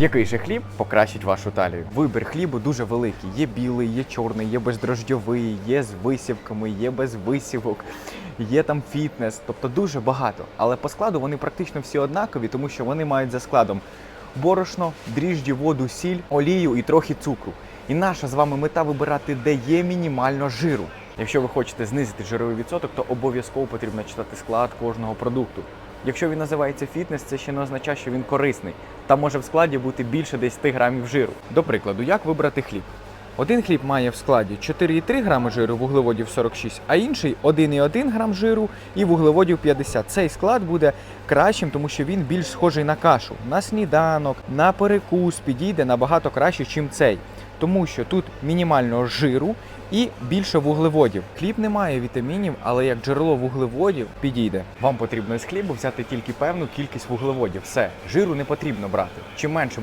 Який же хліб покращить вашу талію? Вибір хлібу дуже великий. Є білий, є чорний, є бездрождьовий, є з висівками, є без висівок, є там фітнес, тобто дуже багато. Але по складу вони практично всі однакові, тому що вони мають за складом борошно, дріжджі, воду, сіль, олію і трохи цукру. І наша з вами мета вибирати, де є мінімально жиру. Якщо ви хочете знизити жировий відсоток, то обов'язково потрібно читати склад кожного продукту. Якщо він називається фітнес, це ще не означає, що він корисний. Там може в складі бути більше 10 грамів жиру. До прикладу, як вибрати хліб? Один хліб має в складі 4,3 грами жиру, вуглеводів 46, а інший 1,1 грам жиру і вуглеводів 50. Цей склад буде кращим, тому що він більш схожий на кашу. На сніданок, на перекус підійде набагато краще, ніж цей. Тому що тут мінімально жиру і більше вуглеводів. Хліб не має вітамінів, але як джерело вуглеводів підійде. Вам потрібно із хлібу взяти тільки певну кількість вуглеводів. Все, жиру не потрібно брати. Чим менше